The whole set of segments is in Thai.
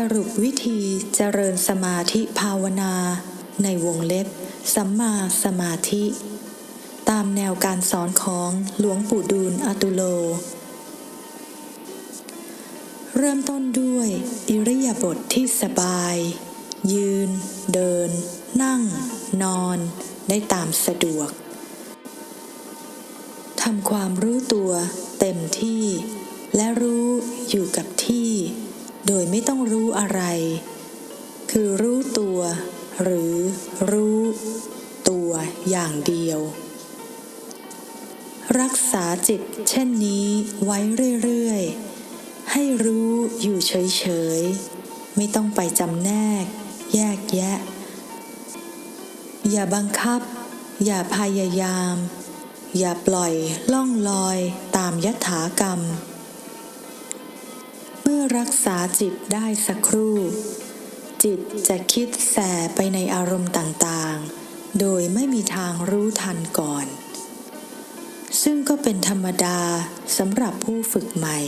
สรุปวิธีเจริญสมาธิภาวนา ในวงเล็บ สัมมาสมาธิ ตามแนวการสอนของหลวงปู่ดูลอตุโล เริ่มต้นด้วย อิริยาบถทที่สบาย ยืน เดิน นั่ง นอน ได้ตามสะดวกทำความรู้ตัวเต็มที่ และรู้อยู่กับที่ โดยไม่ต้องรู้อะไร คือรู้ตัว หรือรู้ตัวอย่างเดียว รักษาจิตเช่นนี้ไว้เรื่อยๆ ให้รู้อยู่เฉยๆ ไม่ต้องไปจำแนก แยกแยะ อย่าบังคับ อย่าพยายาม อย่าปล่อยล่องลอยตามยถากรรม เมื่อรักษาจิตได้สักครู่ จิตจะคิดแสไปในอารมณ์ต่างๆ โดยไม่มีทางรู้ทันก่อน ซึ่งก็เป็นธรรมดาสำหรับผู้ฝึกใหม่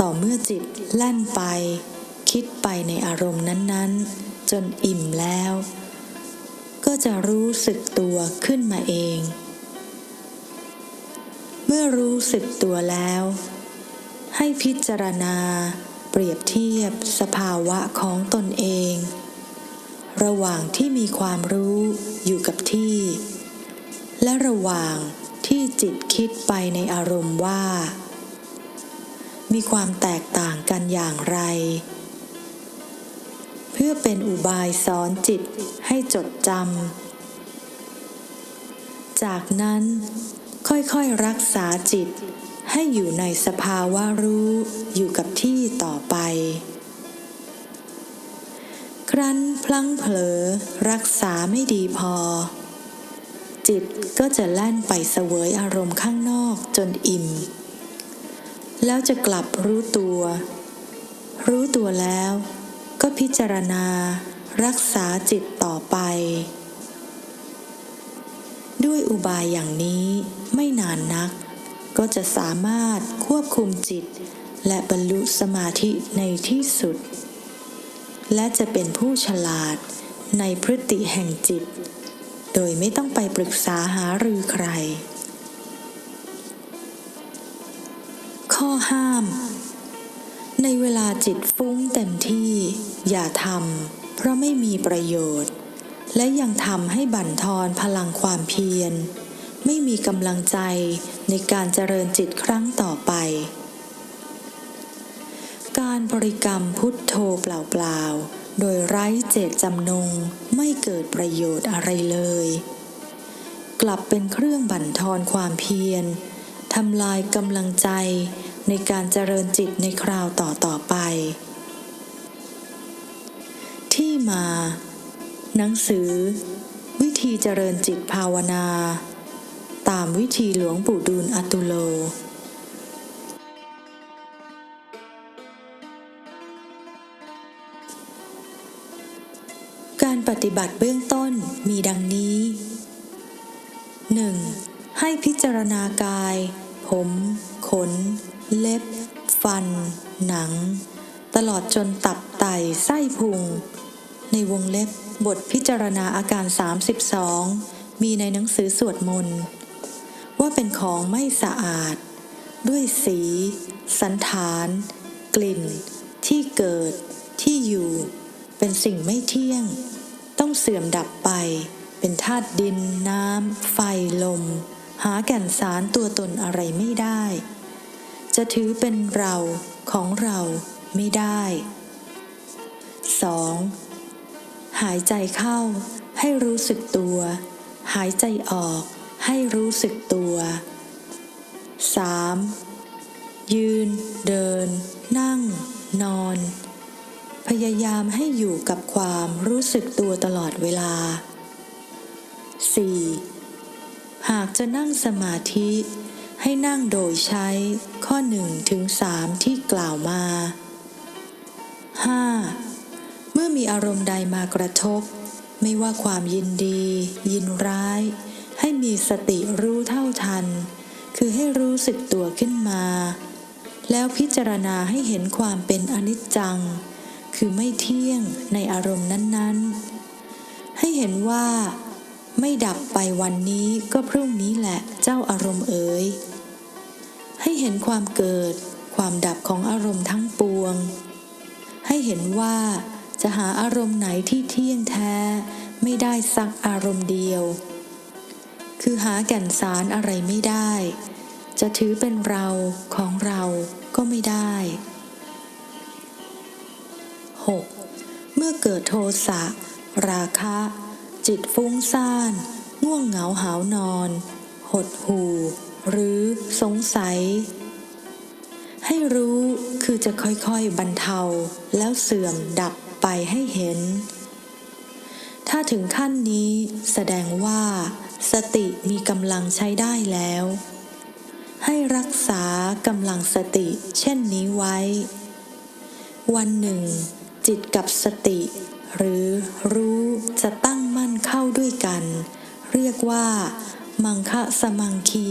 ต่อเมื่อจิตแล่นไป คิดไปในอารมณ์นั้นๆ จนอิ่มแล้ว ก็จะรู้สึกตัวขึ้นมาเอง เมื่อรู้สึกตัวแล้ว ให้พิจารณา เปรียบเทียบสภาวะของตนเอง ระหว่างที่มีความรู้อยู่กับที่ และระหว่างที่จิตคิดไปในอารมณ์ว่า มีความแตกต่างกันอย่างไร เพื่อเป็นอุบายสอนจิตให้จดจำจากนั้นค่อยๆรักษาจิต ให้อยู่ในสภาวะรู้อยู่กับที่ต่อไป ครั้นพลั้งเผลอรักษาไม่ดีพอ จิตก็จะแล่นไปเสวยอารมณ์ข้างนอกจนอิ่ม แล้วจะกลับรู้ตัว รู้ตัวแล้วก็พิจารณารักษาจิตต่อไป ด้วยอุบายอย่างนี้ไม่นานนัก ก็จะสามารถควบคุมจิต และบรรลุสมาธิในที่สุด และจะเป็นผู้ฉลาดในพฤติแห่งจิต โดยไม่ต้องไปปรึกษาหารือใคร ข้อห้าม ในเวลาจิตฟุ้งเต็มที่อย่าทำเพราะไม่มีประโยชน์ และยังทำให้บั่นทอนพลังความเพียร ไม่มีกำลังใจในการเจริญจิตครั้งต่อไป การบริกรรมพุทโธเปล่าๆ โดยไร้เจตจำนงไม่เกิดประโยชน์อะไรเลย กลับเป็นเครื่องบั่นทอนความเพียรทำลายกำลังใจในการเจริญจิตในคราวต่อต่อไป ที่มา หนังสือ วิธีเจริญจิตภาวนา ตามวิธีหลวงปู่ดูลอตุโล การปฏิบัติเบื้องต้นมีดังนี้ 1. ให้พิจารณากาย ผม ขน เล็บ ฟัน หนัง ตลอดจนตับไตไส้พุง ในวงเล็บบทพิจารณาอาการ 32 มีในหนังสือสวดมนต์ ว่าเป็นของไม่สะอาด ด้วยสี สันฐาน กลิ่น ที่เกิด ที่อยู่ เป็นสิ่งไม่เที่ยง ต้องเสื่อมดับไป เป็นธาตุดิน น้ำ ไฟ ลม หาแก่นสารตัวตนอะไรไม่ได้ จะถือเป็นเราของเราไม่ได้ 2. หายใจเข้าให้รู้สึกตัว หายใจออก ให้รู้สึกตัว 3. ยืน เดิน นั่ง นอน พยายามให้อยู่กับความรู้สึกตัวตลอดเวลา 4. หากจะนั่งสมาธิ ให้นั่งโดยใช้ข้อ1ถึง3ที่กล่าวมา 5. เมื่อมีอารมณ์ใดมากระทบ ไม่ว่าความยินดี ยินร้าย ให้มีสติรู้เท่าทัน คือให้รู้สึกตัวขึ้นมา แล้วพิจารณาให้เห็นความเป็นอนิจจัง คือไม่เที่ยงในอารมณ์นั้นๆ ให้เห็นว่า ไม่ดับไปวันนี้ก็พรุ่งนี้แหละเจ้าอารมณ์เอ๋ยให้เห็นความเกิดความดับของอารมณ์ทั้งปวง ให้เห็นว่าจะหาอารมณ์ไหนที่เที่ยงแท้ ไม่ได้สักอารมณ์เดียว คือหาแก่นสารอะไรไม่ได้ จะถือเป็นเราของเราก็ไม่ได้ 6. เมื่อเกิดโทสะ ราคะ จิตฟุ้งซ่าน ง่วงเหงาหาวนอน หดหู่ หรือสงสัย ให้รู้คือจะค่อยๆบรรเทาแล้วเสื่อมดับไปให้เห็น ถ้าถึงขั้นนี้แสดงว่า สติมีกำลังใช้ได้แล้ว ให้รักษากำลังสติเช่นนี้ไว้ วันหนึ่ง จิตกับสติ หรือรู้จะตั้งมั่นเข้าด้วยกัน เรียกว่า มังคะสมังคี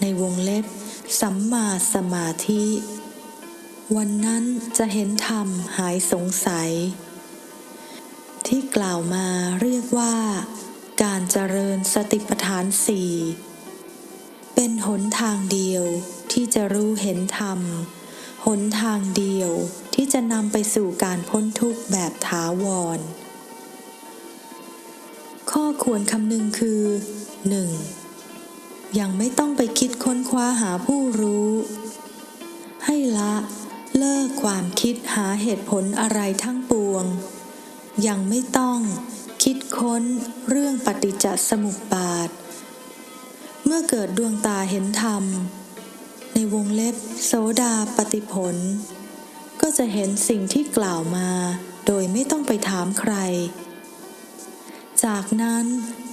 ในวงเล็บ สัมมาสมาธิ วันนั้นจะเห็นธรรมหายสงสัย ที่กล่าวมาเรียกว่า การเจริญสติปัฏฐานสี่เป็นหนทางเดียวที่จะรู้เห็นธรรม หนทางเดียวที่จะนำไปสู่การพ้นทุกข์แบบถาวร ข้อควรคำนึงคือ 1. ยังไม่ต้องไปคิดค้นคว้าหาผู้รู้ ให้ละเลิกความคิดหาเหตุผลอะไรทั้งปวง ยังไม่ต้อง คิดค้นเรื่องปฏิจจสมุปบาท เมื่อเกิดดวงตาเห็นธรรม ในวงเล็บโสดาปฏิผล ก็จะเห็นสิ่งที่กล่าวมา โดยไม่ต้องไปถามใคร จากนั้น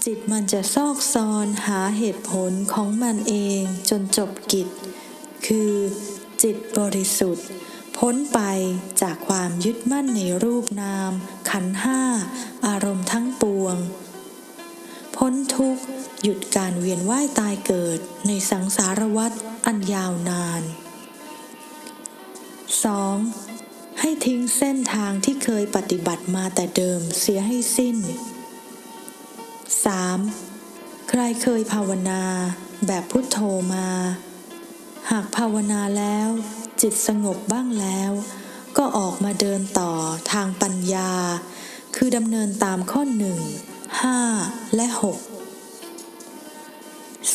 จิตมันจะซอกซอนหาเหตุผลของมันเองจนจบกิจ คือจิตบริสุทธิ์ พ้นไปจากความยึดมั่นในรูปนาม ขันห้า อารมณ์ทั้งปวง พ้นทุกข์หยุดการเวียนว่ายตายเกิดในสังสารวัฏอันยาวนาน 2. ให้ทิ้งเส้นทางที่เคยปฏิบัติมาแต่เดิมเสียให้สิ้น 3. ใครเคยภาวนาแบบพุทโธมา หากภาวนาแล้ว จิตสงบบ้างแล้ว ก็ออกมาเดินต่อทางปัญญา คือดำเนินตามข้อหนึ่งห้าและ6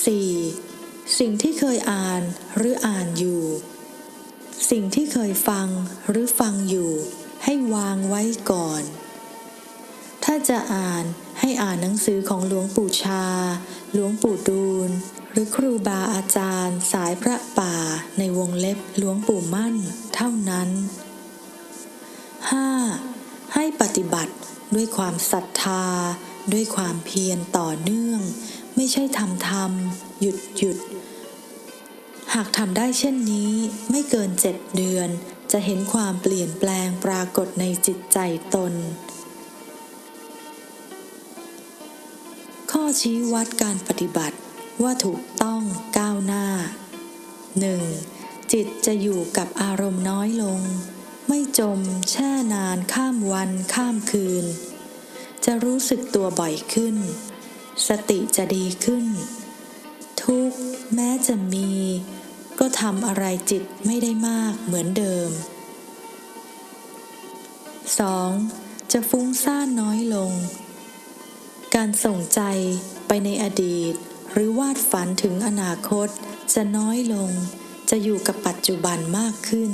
4. สิ่งที่เคยอ่านหรืออ่านอยู่ สิ่งที่เคยฟังหรือฟังอยู่ ให้วางไว้ก่อน ถ้าจะอ่าน ให้อ่านหนังสือของหลวงปู่ชา หลวงปู่ดูล หรือครูบาอาจารย์ สายพระป่าในวงเล็บหลวงปู่มั่น เท่านั้น 5. ให้ปฏิบัติด้วยความศรัทธา ด้วยความเพียรต่อเนื่อง ไม่ใช่ทำทำหยุดหยุดหากทำได้เช่นนี้ไม่เกินเจ็ดเดือนจะเห็นความเปลี่ยนแปลงปรากฏในจิตใจตน อชี้วัดการปฏิบัติว่าถูกต้องก้าวหน้า 1. จิตจะอยู่กับอารมณ์น้อยลง ไม่จมแช่นานข้ามวันข้ามคืน จะรู้สึกตัวบ่อยขึ้น สติจะดีขึ้น ทุกแม้จะมี ก็ทำอะไรจิตไม่ได้มากเหมือนเดิม 2. จะฟุ้งซ่านน้อยลง การส่งใจไปในอดีต หรือวาดฝันถึงอนาคต จะน้อยลง จะอยู่กับปัจจุบันมากขึ้น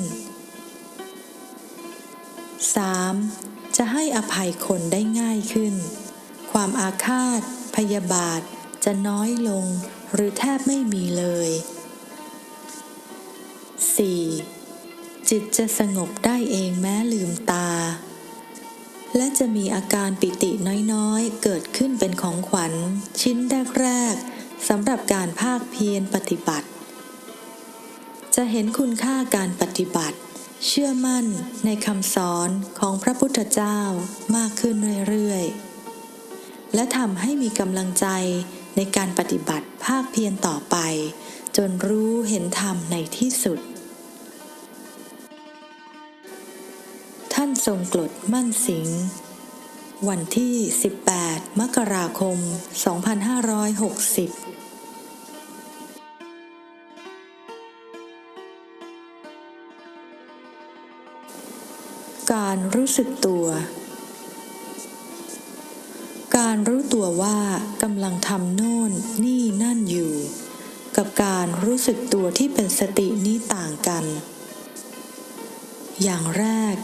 3. จะให้อภัยคนได้ง่ายขึ้น ความอาฆาต พยาบาท จะน้อยลง หรือแทบไม่มีเลย 4. จิตจะสงบได้เองแม้ลืมตา และจะมีอาการปิติน้อยๆ เกิดขึ้นเป็นของขวัญ ชิ้นแรกๆสำหรับการภาคเพียรปฏิบัติ จะเห็นคุณค่าการปฏิบัติ เชื่อมั่นในคำสอนของพระพุทธเจ้ามากขึ้นเรื่อยๆ และทำให้มีกำลังใจในการปฏิบัติภาคเพียรต่อไป จนรู้เห็นธรรมในที่สุด นทรงกรดมั่นสิง วันที่ 18 มกราคม 2560การรู้สึกตัว การรู้ตัวว่ากำลังทำโน่นนี่นั่นอยู่ กับการรู้สึกตัวที่เป็นสตินี้ต่างกัน อย่างแรก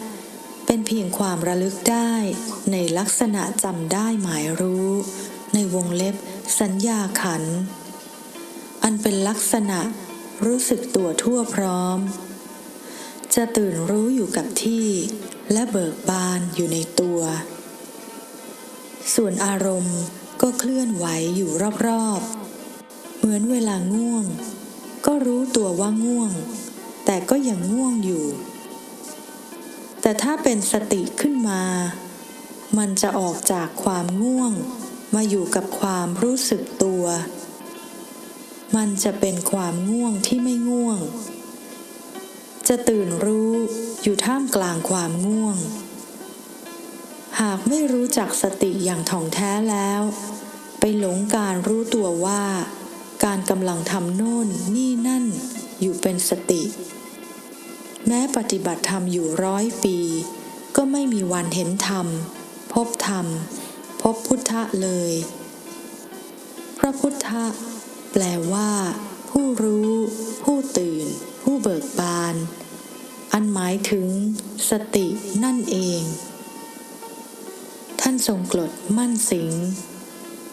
เป็นเพียงความระลึกได้ในลักษณะจำได้หมายรู้ ในวงเล็บสัญญาขัน อันเป็นลักษณะรู้สึกตัวทั่วพร้อม จะตื่นรู้อยู่กับที่และเบิกบานอยู่ในตัว ส่วนอารมณ์ก็เคลื่อนไหวอยู่รอบๆ เหมือนเวลาง่วง ก็รู้ตัวว่าง่วง แต่ก็ยังง่วงอยู่ แต่ถ้าเป็นสติขึ้นมา มันจะออกจากความง่วง มาอยู่กับความรู้สึกตัว มันจะเป็นความง่วงที่ไม่ง่วง จะตื่นรู้อยู่ท่ามกลางความง่วง หากไม่รู้จักสติอย่างถ่องแท้แล้ว ไปหลงการรู้ตัวว่า การกำลังทำโน่นนี่นั่นอยู่เป็นสติ แม้ปฏิบัติธรรมอยู่ร้อยปี ก็ไม่มีวันเห็นธรรม พบธรรม พบพุทธะเลย พระพุทธะแปลว่า ผู้รู้ ผู้ตื่น ผู้เบิกบาน อันหมายถึง สตินั่นเอง ท่านทรงกรดมั่นสิง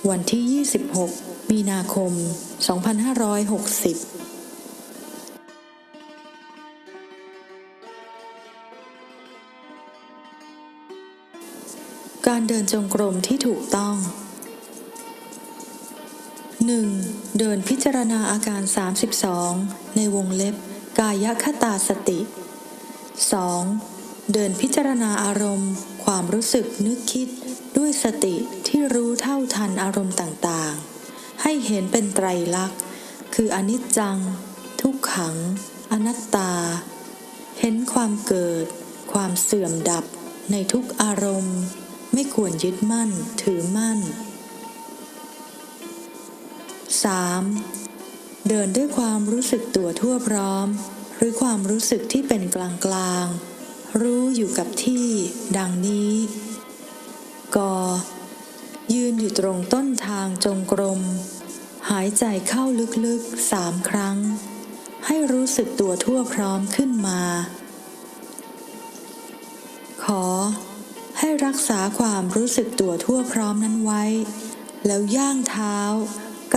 วันที่ 26 มีนาคม 2560 การเดินจงกรมที่ถูกต้อง 1. เดินพิจารณาอาการ 32 ในวงเล็บ กายคตาสติ 2. เดินพิจารณาอารมณ์ ความรู้สึกนึกคิดด้วยสติที่รู้เท่าทันอารมณ์ต่างๆ ให้เห็นเป็นไตรลักษณ์ คืออนิจจัง ทุกขัง อนัตตา เห็นความเกิด ความเสื่อมดับในทุกอารมณ์ ไม่ควรยึดมั่นถือมั่น 3. เดินด้วยความรู้สึกตัวทั่วพร้อม หรือความรู้สึกที่เป็นกลางกลางรู้อยู่กับที่ ดังนี้กยืนอยู่ตรงต้นทางจงกรม หายใจเข้าลึกๆสามครั้ง ให้รู้สึกตัวทั่วพร้อมขึ้นมา ขอ ให้รักษาความรู้สึกตัวทั่วพร้อมนั้นไว้ แล้วย่างเท้า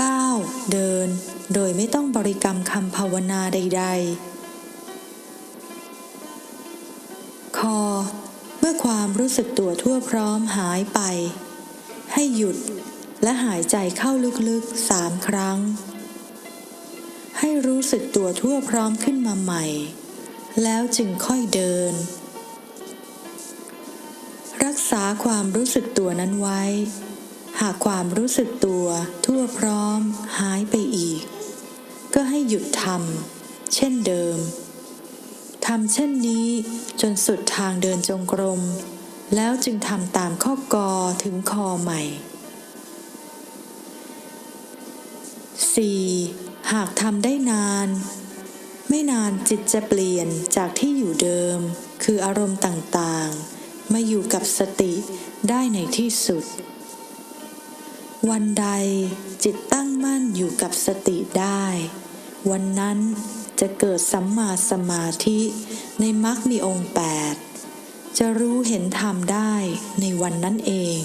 ก้าว เดิน โดยไม่ต้องบริกรรมคำภาวนาใด ๆ คอ เมื่อความรู้สึกตัวทั่วพร้อมหายไป ให้หยุดและหายใจเข้าลึกๆสามครั้ง ให้รู้สึกตัวทั่วพร้อมขึ้นมาใหม่ แล้วจึงค่อยเดิน กษาความรู้สึกตัวนั้นไว้ หากความรู้สึกตัวทั่วพร้อมหายไปอีก ก็ให้หยุดทำเช่นเดิมทำเช่นนี้จนสุดทางเดินจงกรม แล้วจึงทำตามข้อกอถึงคอใหม่ 4. หากทำได้นาน ไม่นานจิตจะเปลี่ยนจากที่อยู่เดิม คืออารมณ์ต่างๆ มาอยู่กับสติได้ในที่สุด วันใดจิตตั้งมั่นอยู่กับสติได้ วันนั้นจะเกิดสัมมาสมาธิในมรรคมีองค์แปดจะรู้เห็นธรรมได้ในวันนั้นเอง